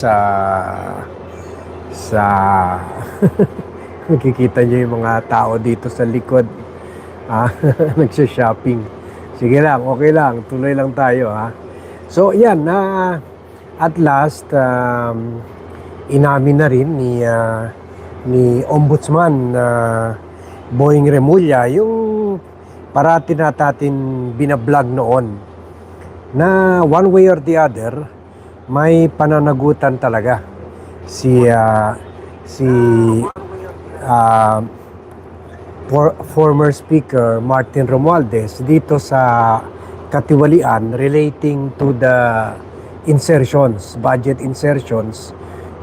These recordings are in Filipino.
sa sa nakikita niyo yung mga tao dito sa likod. Ah, nagsha-shopping. Sige lang okay lang. Tuloy lang tayo ha? So yan na at last um, inamin na rin ni ah, ni ombudsman na Boying Remulla yung parati na natin binablog noon na one way or the other may pananagutan talaga si ah, si ah, for, former speaker Martin Romualdez dito sa katiwalian relating to the insertions budget insertions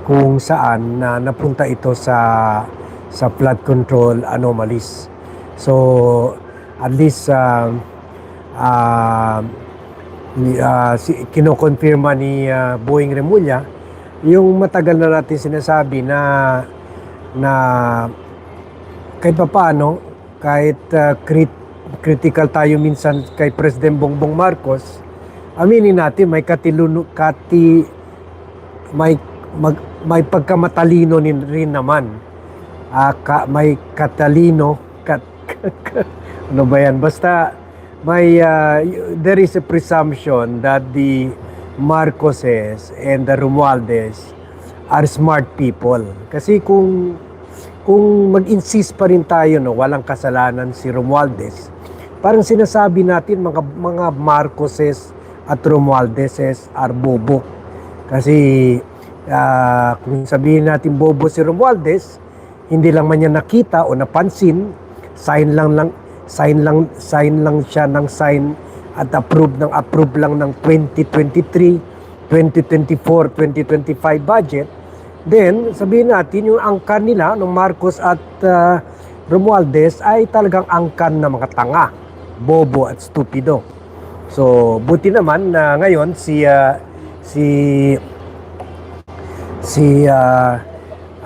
kung saan na napunta ito sa sa flood control anomalies. So at least ah, ah, ah, si kinokonfirma ni ah, Boeing Remulla yung matagal na natin sinasabi na na kahit papaano kahit ah, crit- critical tayo minsan kay President Bongbong Marcos aminin natin may katilunu kati may mag, may pagkamatalino rin naman. Ah, ka, may katalino kat, ano ba yan? Basta may uh, there is a presumption that the Marcoses and the Romualdez are smart people. Kasi kung kung mag-insist pa rin tayo no, walang kasalanan si Romualdez, parang sinasabi natin mga mga Marcoses at Romualdeses are bobo. Kasi ah, kung sabihin natin bobo si Romualdez, hindi lang man niya nakita o napansin, sign lang lang sign lang sign lang siya ng sign at approve ng approve lang ng 2023, 2024, 2025 budget. Then sabihin natin yung angkan nila ng Marcos at ah, Romualdez ay talagang angkan na mga tanga, bobo at stupido. So buti naman na ngayon si ah, si si ah,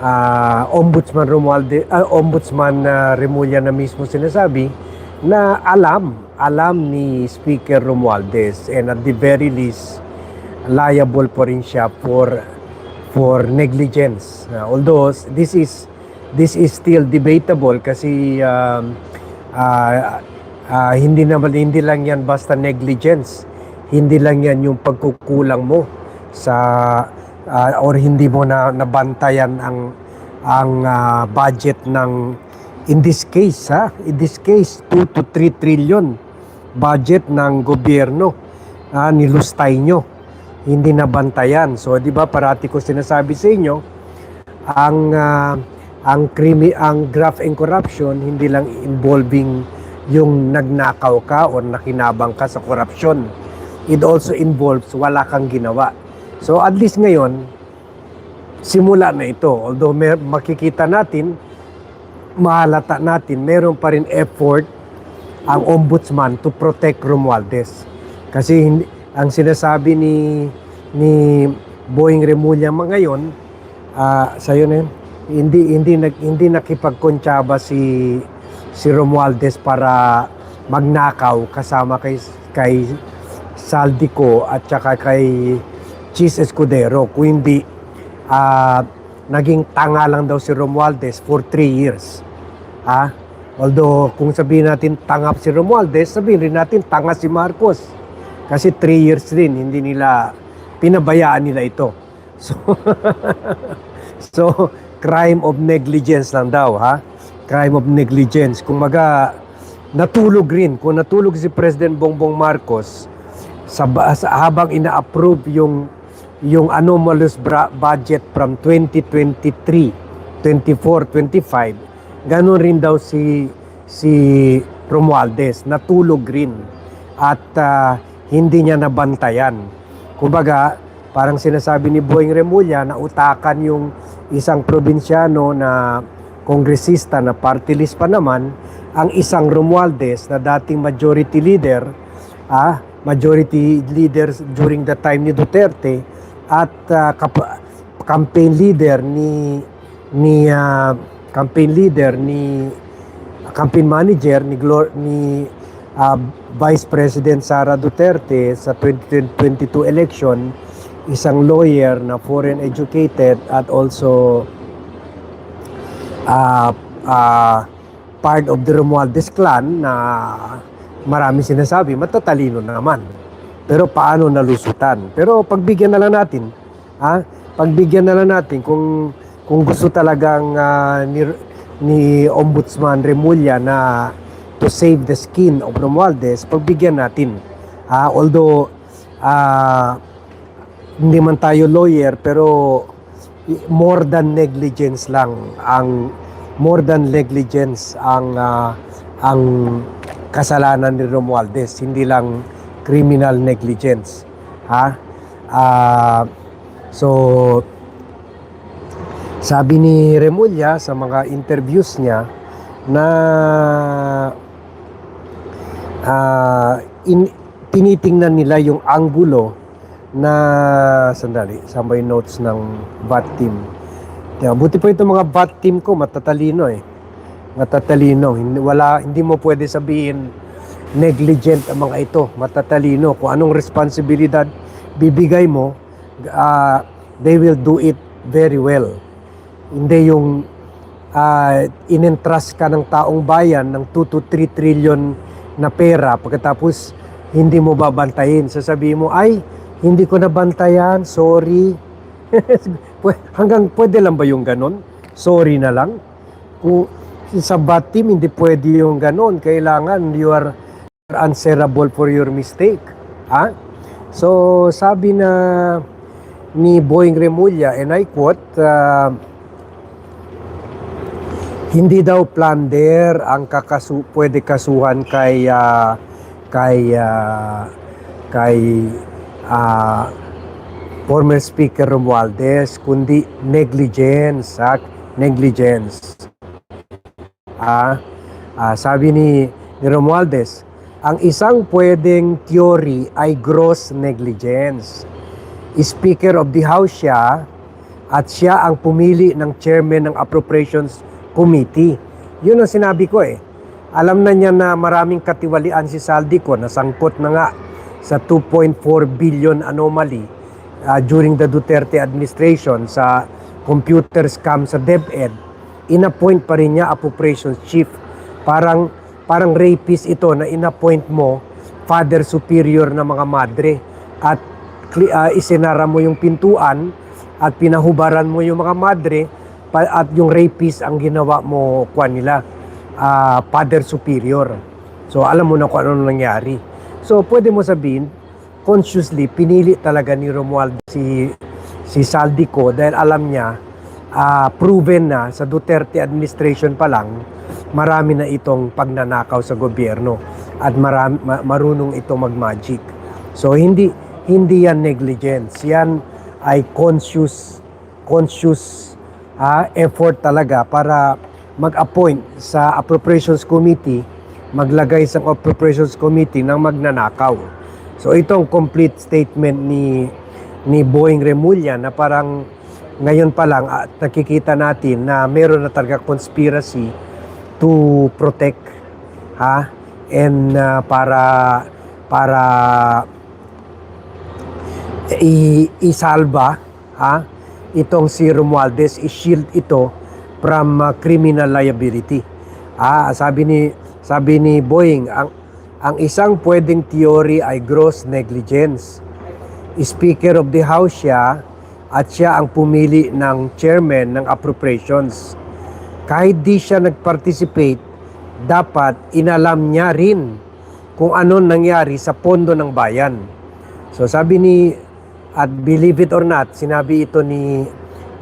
ah, Ombudsman Romualde, ah, Ombudsman na Remulla na mismo sinasabi na alam, alam ni Speaker Romualdez and at the very least liable po rin siya for for negligence. Ah, although this is this is still debatable kasi um, ah, ah, hindi naman hindi lang yan basta negligence. Hindi lang yan yung pagkukulang mo sa ah, or hindi mo na nabantayan ang ang ah, budget ng in this case ha? In this case 2 to 3 trillion budget ng gobyerno ah, nilustay nyo hindi nabantayan. So di ba parati ko sinasabi sa inyo ang ah, ang krimi ang graft and corruption hindi lang involving yung nagnakaw ka o nakinabang ka sa corruption. It also involves wala kang ginawa. So at least ngayon simula na ito. Although may, makikita natin, mahalata natin, meron pa rin effort ang ombudsman to protect Romualdez. Kasi hindi, ang sinasabi ni ni Boeing Remulla ngayon, ah sa'yo na yun, hindi hindi nag hindi nakipagkontsaba si si Romualdez para magnakaw kasama kay kay Saldico at saka kay Cheese Escudero kung hindi ah, naging tanga lang daw si Romualdez for 3 years. Ha? Although kung sabihin natin tanga si Romualdez, sabihin rin natin tanga si Marcos. Kasi 3 years din, hindi nila, pinabayaan nila ito. So, so crime of negligence lang daw, ha? Crime of negligence. Kung maga, natulog rin. Kung natulog si President Bongbong Marcos, sa, sa habang ina-approve yung yung anomalous budget from 2023, 24, 25, ganun rin daw si si Romualdez, natulog rin at ah, hindi niya nabantayan. Kumbaga, parang sinasabi ni Boying Remulla na utakan yung isang probinsyano na kongresista na party list pa naman, ang isang Romualdez na dating majority leader, ah, majority leader during the time ni Duterte at kap- campaign leader ni ni ah, campaign leader ni campaign manager ni Glor- ni ah, Vice President Sara Duterte sa 2022 election isang lawyer na foreign educated at also uh, uh, part of the Romualdez clan na marami sinasabi, matatalino naman. Pero paano nalusutan? Pero pagbigyan na lang natin, ha? Pagbigyan na lang natin kung kung gusto talagang ah, ni, ni Ombudsman Remulla na to save the skin of Romualdez, pagbigyan natin. Ha? Although ah, hindi man tayo lawyer pero more than negligence lang ang more than negligence ang ah, ang kasalanan ni Romualdez hindi lang criminal negligence ha Ah, so sabi ni Remulla sa mga interviews niya na ah, in, tinitingnan nila yung angulo na sandali, saan ba yung notes ng bat team? Kaya, buti pa itong mga bat team ko, matatalino eh. Matatalino. Hindi, wala, hindi mo pwede sabihin negligent ang mga ito. Matatalino. Kung anong responsibilidad bibigay mo, ah, they will do it very well. Hindi yung uh, inentrust ka ng taong bayan ng 2 to 3 trillion na pera pagkatapos hindi mo babantayin. Sasabihin mo, ay, hindi ko nabantayan, sorry. Hanggang pwede lang ba yung ganon? Sorry na lang. Kung sa bad team, hindi pwede yung ganon. Kailangan you are answerable for your mistake. Ha? So, sabi na ni Boeing Remulla, and I quote, uh, hindi daw plunder ang kakasu pwede kasuhan kay ah, kay ah, kay ah, former speaker Romualdez kundi negligence ha? negligence ah, ah, sabi ni, ni Romualdez ang isang pwedeng theory ay gross negligence speaker of the house siya at siya ang pumili ng chairman ng appropriations committee. Yun ang sinabi ko eh. Alam na niya na maraming katiwalian si Saldico na sangkot na nga sa 2.4 billion anomaly uh, during the Duterte administration sa computer scam sa DepEd. Inappoint pa rin niya appropriations chief. Parang parang rapist ito na inappoint mo father superior na mga madre at ah, isinara mo yung pintuan at pinahubaran mo yung mga madre at yung rapist ang ginawa mo kwan nila ah, father superior. So alam mo na kung ano nangyari. So pwede mo sabihin consciously pinili talaga ni Romualdez si si Saldico dahil alam niya ah, proven na sa Duterte administration pa lang marami na itong pagnanakaw sa gobyerno at marami, ma- marunong itong mag-magic. So hindi hindi yan negligence. Yan ay conscious conscious ah, effort talaga para mag-appoint sa appropriations committee, maglagay sa appropriations committee ng magnanakaw. So itong complete statement ni ni Boeing Remulla na parang ngayon pa lang at nakikita natin na meron na talaga conspiracy to protect ha and uh, para para i- isalba ha itong si Romualdez i-shield ito from uh, criminal liability. Ah, sabi ni sabi ni Boeing ang ang isang pwedeng theory ay gross negligence. Speaker of the House siya at siya ang pumili ng chairman ng appropriations. Kahit di siya nag-participate, dapat inalam niya rin kung ano nangyari sa pondo ng bayan. So sabi ni at believe it or not, sinabi ito ni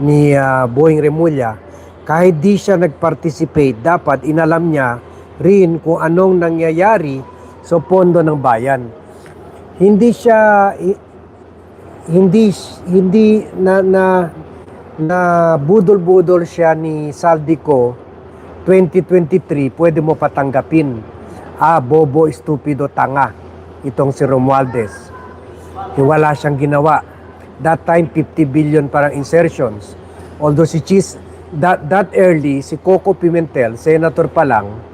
ni ah, Boeing Remulla, kahit di siya nag-participate, dapat inalam niya rin kung anong nangyayari sa pondo ng bayan. Hindi siya hindi hindi na na na budol-budol siya ni Saldico 2023 pwede mo patanggapin. Ah bobo estupido tanga itong si Romualdez. Wala siyang ginawa. That time 50 billion parang insertions. Although si Cheese that that early si Coco Pimentel senator pa lang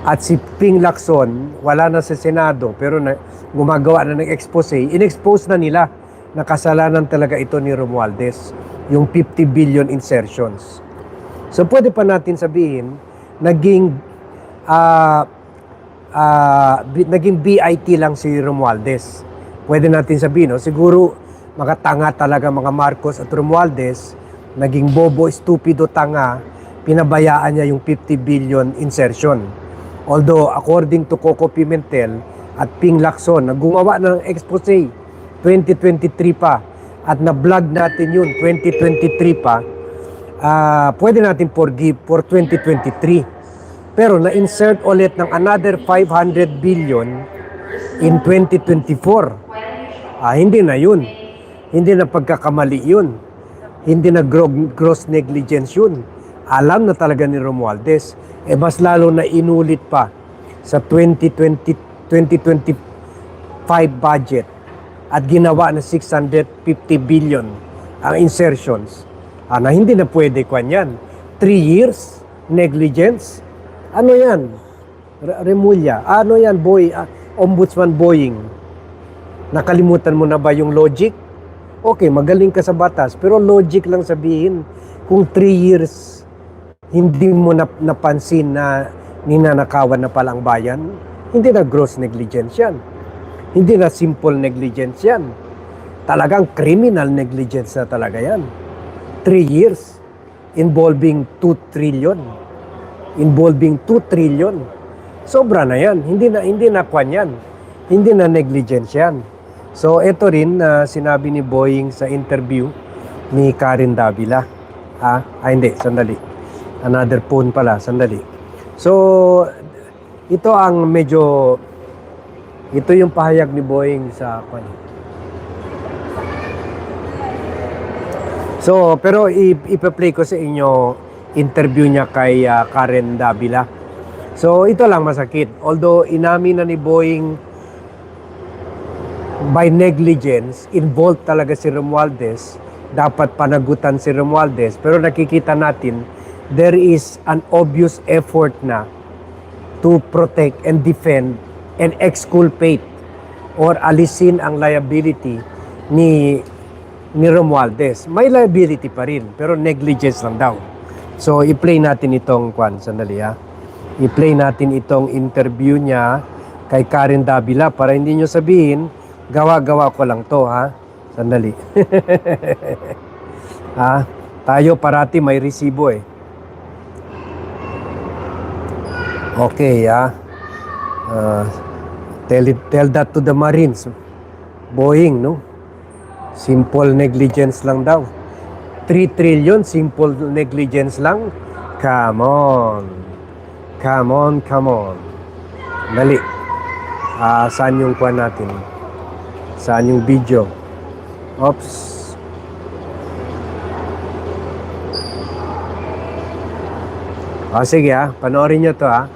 at si Ping Lacson, wala na sa Senado, pero na, gumagawa na ng expose, in-expose na nila. Na kasalanan talaga ito ni Romualdez, yung 50 billion insertions. So pwede pa natin sabihin, naging ah, bi- naging BIT lang si Romualdez. Pwede natin sabihin, no? siguro makatanga talaga mga Marcos at Romualdez, naging bobo, stupido, tanga, pinabayaan niya yung 50 billion insertion. Although, according to Coco Pimentel at Ping Lacson, na gumawa ng expose 2023 pa at na-vlog natin yun 2023 pa, ah pwede natin forgive for 2023. Pero na-insert ulit ng another 500 billion in 2024. Ah, hindi na yun. Hindi na pagkakamali yun. Hindi na gro- gross negligence yun. Alam na talaga ni Romualdez. Eh mas lalo na inulit pa sa 2020, 2025 budget at ginawa na 650 billion ang insertions. Ah, na hindi na pwede kwan yan. Three years negligence. Ano yan? Re- Remulla. Ano yan, boy? Ah, Ombudsman Boying. Nakalimutan mo na ba yung logic? Okay, magaling ka sa batas, pero logic lang sabihin kung 3 years hindi mo na, napansin na ninanakawan na palang bayan, hindi na gross negligence yan. Hindi na simple negligence yan. Talagang criminal negligence na talaga yan. 3 years involving 2 trillion. Involving 2 trillion. Sobra na yan. Hindi na hindi na kwan yan. Hindi na negligence yan. So ito rin na sinabi ni Boying sa interview ni Karen Davila. Ha? Ah, hindi, sandali. Another phone pala, sandali. So ito ang medyo ito yung pahayag ni Boying sa kwan. So, pero ipa-play ko sa inyo interview niya kay ah, Karen Davila. So, ito lang masakit. Although inamin na ni Boeing by negligence, involved talaga si Romualdez, dapat panagutan si Romualdez, pero nakikita natin there is an obvious effort na to protect and defend and exculpate or alisin ang liability ni ni Romualdez. May liability pa rin, pero negligence lang daw. So, i-play natin itong kwan, sandali ha. I-play natin itong interview niya kay Karen Davila para hindi nyo sabihin, gawa-gawa ko lang to ha. Sandali. ha? Tayo parati may resibo eh. Okay, ha? Ah, tell, it, tell that to the Marines. Boeing, no? Simple negligence lang daw. 3 trillion, simple negligence lang? Come on. Come on, come on. Dali. Ah, saan yung kuha natin? Saan yung video? Oops. Ah, sige ah, panoorin nyo to ah.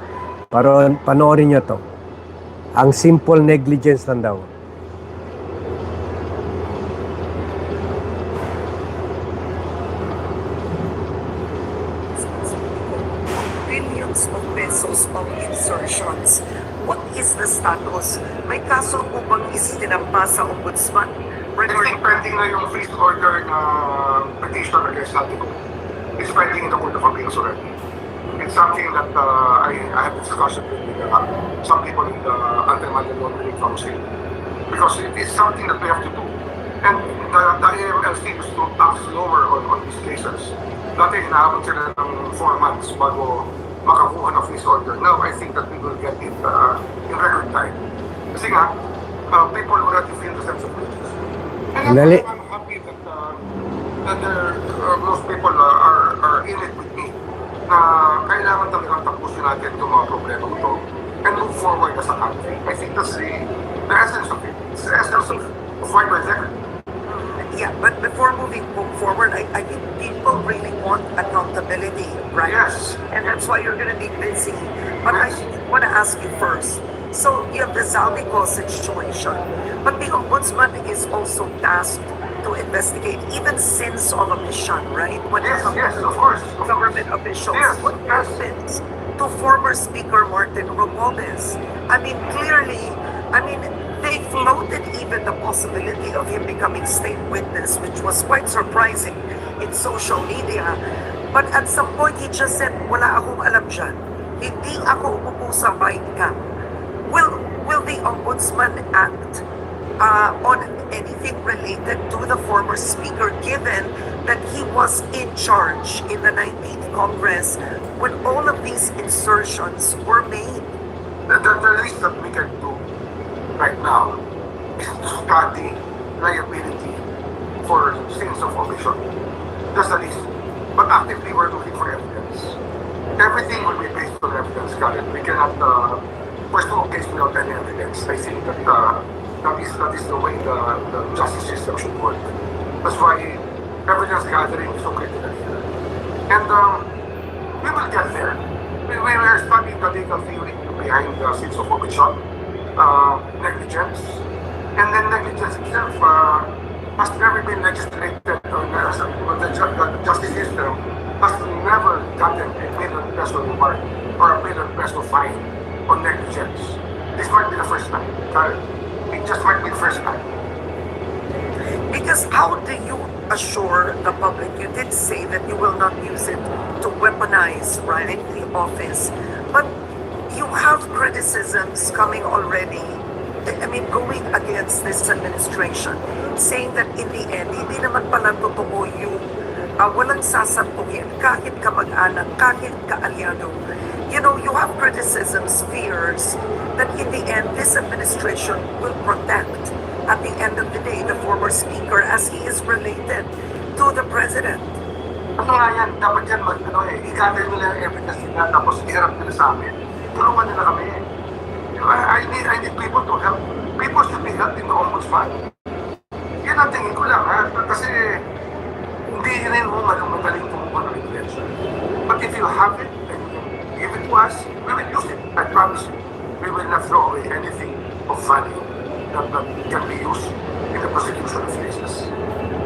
Paro, panoorin nyo to. Ang simple negligence lang daw. billions of pesos of insertions. What is the status? May kaso po bang isinampa sa ombudsman? Think pending na yung freeze order na petition against Saltico. It's pending in the Court of Appeals already. It's something that uh, I, I have discussion with uh, some people in the Anti-Money Laundering Council. Because it is something that we have to do. And the, the AML seems to tax lower on, on these cases. Dati hinahabol sila ng 4 months bago makakuha ng freeze order. Now I think that we will get it uh, in record time. Kasi nga, uh, people already feel the sense of justice. And I'm, Dali. I'm happy that, uh, that there, uh, those people uh, are, are in it with na kailangan talagang tapusin natin itong mga problema ito and move forward as a country. I think that's the, the essence of it. It's the essence of, of why we're there. Yeah, but before moving forward, I, I think people really want accountability, right? Yes. And that's why you're going to be busy. But I want to ask you first. So you have the Zaldico situation, but the ombudsman is also tasked to investigate even sins of omission, right? When Yes, yes, of course. government officials. Yes, what yes. happens to former Speaker Martin Romualdez? I mean, clearly, I mean, they They floated even the possibility of him becoming state witness, which was quite surprising in social media. But at some point, he just said, wala akong alam dyan. Hindi ako umupo sa mind camp. Will, will the ombudsman act uh, on anything related to the former speaker given that he was in charge in the 19th Congress when all of these insertions were made? The, the, the least that we can do right now is to study liability for sins of omission. That's the least. But actively, we're looking for evidence. Everything will be based on evidence, Karen. We cannot uh, pursue a case without any evidence. I think that uh, that, is, that is the way the, the justice system should work. That's why evidence gathering is so critical here. And um, we will get there. We, we are studying the legal theory behind the sins of uh, negligence, and then negligence itself uh, has never been legislated. Uh, the, the justice system has never gotten a million peso reward or a million peso fine on negligence. This might be the first time. Just be the first time. Because how do you assure the public? You did say that you will not use it to weaponize, right, the office. But you have criticisms coming already. I mean, going against this administration, saying that in the end, hindi naman pala totoo yung uh, walang sasampuhin kahit kamag-anak, kahit kaalyado. You know, you have criticisms, fears that in the end, this administration will protect at the end of the day, the former speaker as he is related to the president. Ano nga yan, dapat yan mag, ano eh, i-gather nila yung evidence nila, tapos iharap nila sa amin. Tulungan nila kami. I, I need, I need people to help. People should be helping the ombudsman. Yan ang tingin ko lang, ha? Kasi hindi rin mo malang magaling kumuha ng evidence. But if you have it, and you can give it to us, we will use it. I promise you. We will not throw away anything of value that, that can be used in the prosecution of cases.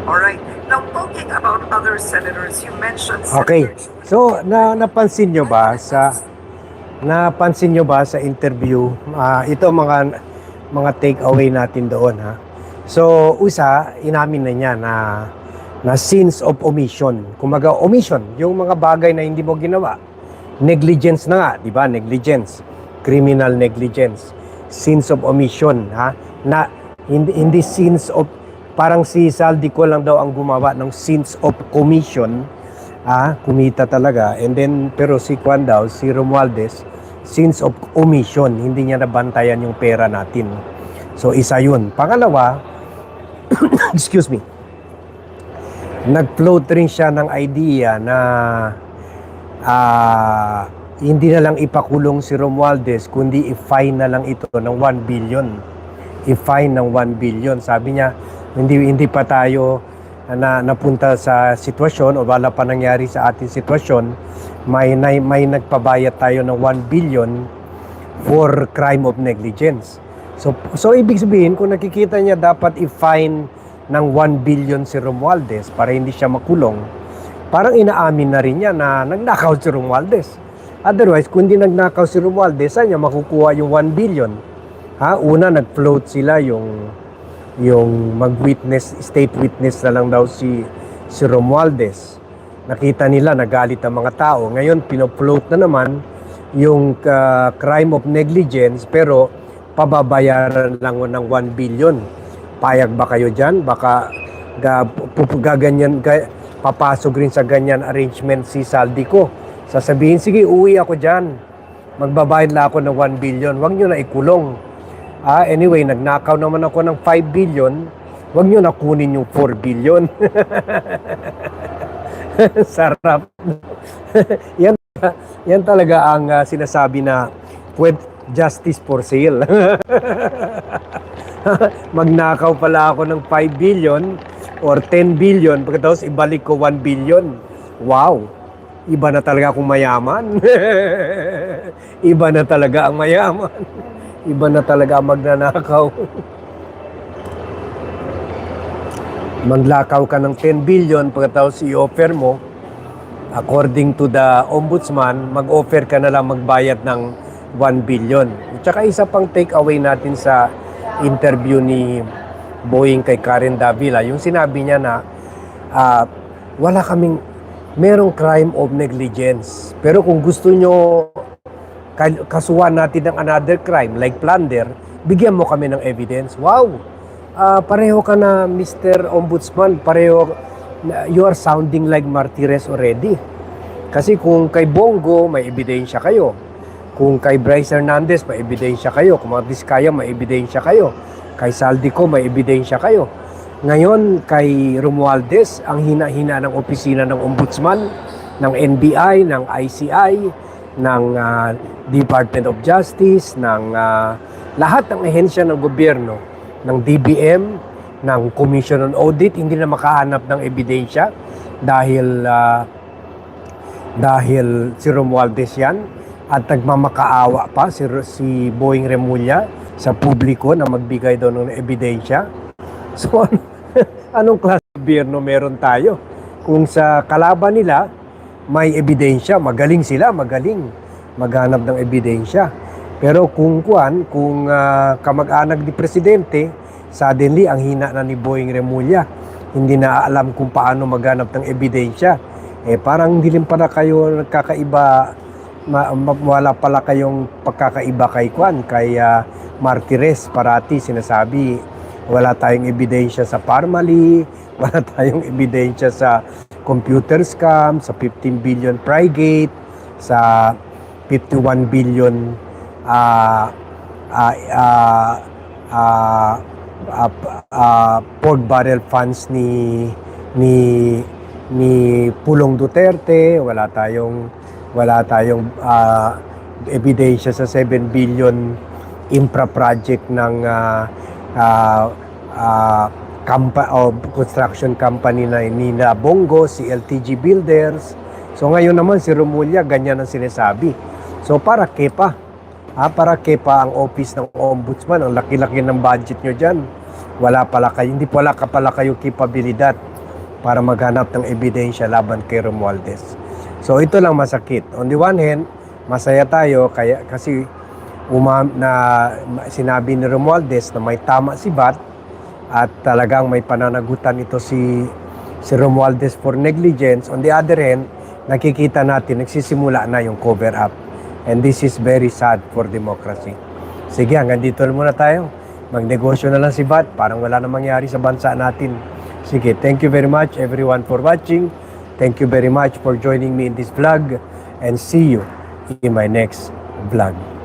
All right. Now, talking about other senators, you mentioned Okay. Senator So, na napansin nyo ba sa napansin nyo ba sa interview ah, ito mga mga take away natin doon ha. So, usa inamin na niya na na sins of omission. Kumaga omission, yung mga bagay na hindi mo ginawa. Negligence na nga, 'di ba? Negligence. Criminal negligence. Sins of omission, ha? Na hindi, hindi sins of parang si Saldico lang daw ang gumawa ng sins of commission ah, kumita talaga. And then, pero si Juan daw, si Romualdez, sins of omission, hindi niya nabantayan yung pera natin. So, isa yun. Pangalawa, excuse me, nag-float rin siya ng idea na ah, hindi na lang ipakulong si Romualdez, kundi i-fine na lang ito ng 1 billion. I-fine ng 1 billion. Sabi niya, hindi hindi pa tayo na napunta sa sitwasyon o wala pa nangyari sa ating sitwasyon, may may, may nagpabayad tayo ng 1 billion for crime of negligence. So so ibig sabihin kung nakikita niya dapat i-fine ng 1 billion si Romualdez para hindi siya makulong, parang inaamin na rin niya na nagnakaw si Romualdez. Otherwise, kung di nagnakaw si Romualdez, saan niya makukuha yung 1 billion? Ha? Una, nag-float sila yung yung mag-witness, state witness na lang daw si si Romualdez. Nakita nila nagalit ang mga tao. Ngayon pino-float na naman yung uh, crime of negligence pero pababayaran lang ng 1 billion. Payag ba kayo diyan? Baka gaganyan ga, papasok rin sa ganyan arrangement si Saldico. Sasabihin, sige, uwi ako diyan. Magbabayad lang ako ng 1 billion. Huwag nyo na ikulong. Ah, anyway, nagnakaw naman ako ng 5 billion. Huwag nyo na kunin yung 4 billion. Sarap. yan, yan talaga ang ah, sinasabi na pwed, justice for sale. Magnakaw pala ako ng 5 billion or 10 billion pagkatapos ibalik ko 1 billion. Wow! Iba na talaga akong mayaman. Iba na talaga ang mayaman. Iba na talaga magnanakaw. Maglakaw ka ng 10 billion pagkatapos i-offer mo, according to the ombudsman, mag-offer ka na lang magbayad ng 1 billion. At saka isa pang take away natin sa interview ni Boeing kay Karen Davila, yung sinabi niya na ah, wala kaming merong crime of negligence. Pero kung gusto nyo kasuhan natin ng another crime like plunder, bigyan mo kami ng evidence. Wow! Ah, pareho ka na Mr. Ombudsman, pareho you are sounding like martires already. Kasi kung kay Bongo, may ebidensya kayo. Kung kay Bryce Hernandez, may ebidensya kayo. Kung mga Vizcaya, may ebidensya kayo. Kay Saldico, may ebidensya kayo. Ngayon, kay Romualdez, ang hina-hina ng opisina ng Ombudsman, ng NBI, ng ICI, ng ah, Department of Justice, ng ah, lahat ng ehensya ng gobyerno, ng DBM, ng Commission on Audit, hindi na makahanap ng ebidensya dahil ah, dahil si Romualdez yan at nagmamakaawa pa si, si Boeing Remulla sa publiko na magbigay daw ng ebidensya. So, ano- anong klase gobyerno meron tayo? Kung sa kalaban nila, may ebidensya, magaling sila, magaling maghanap ng ebidensya. Pero kung kuan, kung ah, kamag-anak ni presidente, suddenly ang hina na ni Boeing Remulla, hindi na alam kung paano maghanap ng ebidensya. Eh parang hindi rin pala kayo nagkakaiba, ma, ma- wala pala kayong pagkakaiba kay Kwan, kay ah, Martires parati sinasabi wala tayong ebidensya sa Parmali, wala tayong ebidensya sa computer scam, sa 15 billion Prigate, sa 51 billion ah ah ah ah ah, ah, pork barrel funds ni ni ni Pulong Duterte, wala tayong wala tayong ah, ebidensya sa 7 billion infra project ng ah, ah, ah, kampa, o construction company na nila Bongo, si LTG Builders. So ngayon naman si Romulia, ganyan ang sinasabi. So para kepa, ha, para kepa ang office ng ombudsman, ang laki-laki ng budget nyo dyan. Wala pala kayo, hindi pala ka pala kayo kapabilidad para maghanap ng ebidensya laban kay Romualdez. So ito lang masakit. On the one hand, masaya tayo kaya kasi uma, na sinabi ni Romualdez na may tama si Bat at talagang may pananagutan ito si si Romualdez for negligence. On the other hand, nakikita natin nagsisimula na yung cover up. And this is very sad for democracy. Sige, hanggang dito na muna tayo. Magnegosyo na lang si Bat. Parang wala na mangyari sa bansa natin. Sige, thank you very much everyone for watching. Thank you very much for joining me in this vlog. And see you in my next vlog.